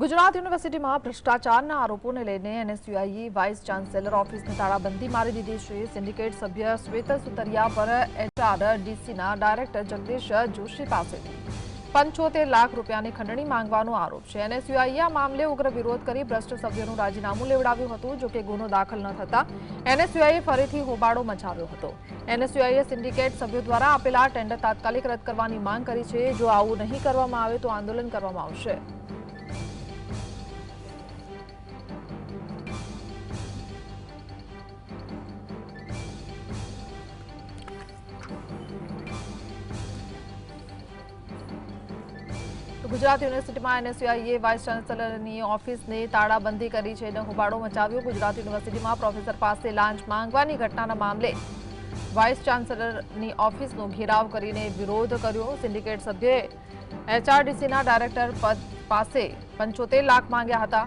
ગુજરાત યુનિવર્સિટીમાં ભ્રષ્ટાચારના આરોપોને લઈને એનએસયુઆઈએ વાઇસ ચાન્સેલર ઓફિસને તાળાબંધી મારી દીધી છે. સિન્ડિકેટ સભ્ય શ્વેત સુતરિયા પર એચઆર ડીસીના ડાયરેક્ટર જગદીશ જોશી પાસેથી પંચોતેર લાખ રૂપિયાની ખંડણી માંગવાનો આરોપ છે. એનએસયુઆઈએ આ મામલે ઉગ્ર વિરોધ કરી ભ્રષ્ટ સભ્યોનું રાજીનામું લેવડાવ્યું હતું, જો કે ગુનો દાખલ ન થતા એનએસયુઆઈએ ફરીથી હોબાળો મચાવ્યો હતો. એનએસયુઆઈએ સિન્ડિકેટ સભ્યો દ્વારા આપેલા ટેન્ડર તાત્કાલિક રદ કરવાની માંગ કરી છે. જો આવું નહીં કરવામાં આવે તો આંદોલન કરવામાં આવશે. ગુજરાત યુનિવર્સિટીમાં એનએસયુઆઈએ વાઇસ ચાન્સેલરની ઓફિસને તાળાબંધી કરી છે. અને હોબાળો મચાવ્યો. ગુજરાત યુનિવર્સિટીમાં પ્રોફેસર પાસે લાંચ માંગવાની ઘટનાના મામલે વાઇસ ચાન્સેલરની ઓફિસનો ઘેરાવ કરીને વિરોધ કર્યો. સિન્ડિકેટ સભ્યોએ એચઆરડીસીના ડાયરેક્ટર પદ પાસે પંચોતેર લાખ માંગ્યા હતા.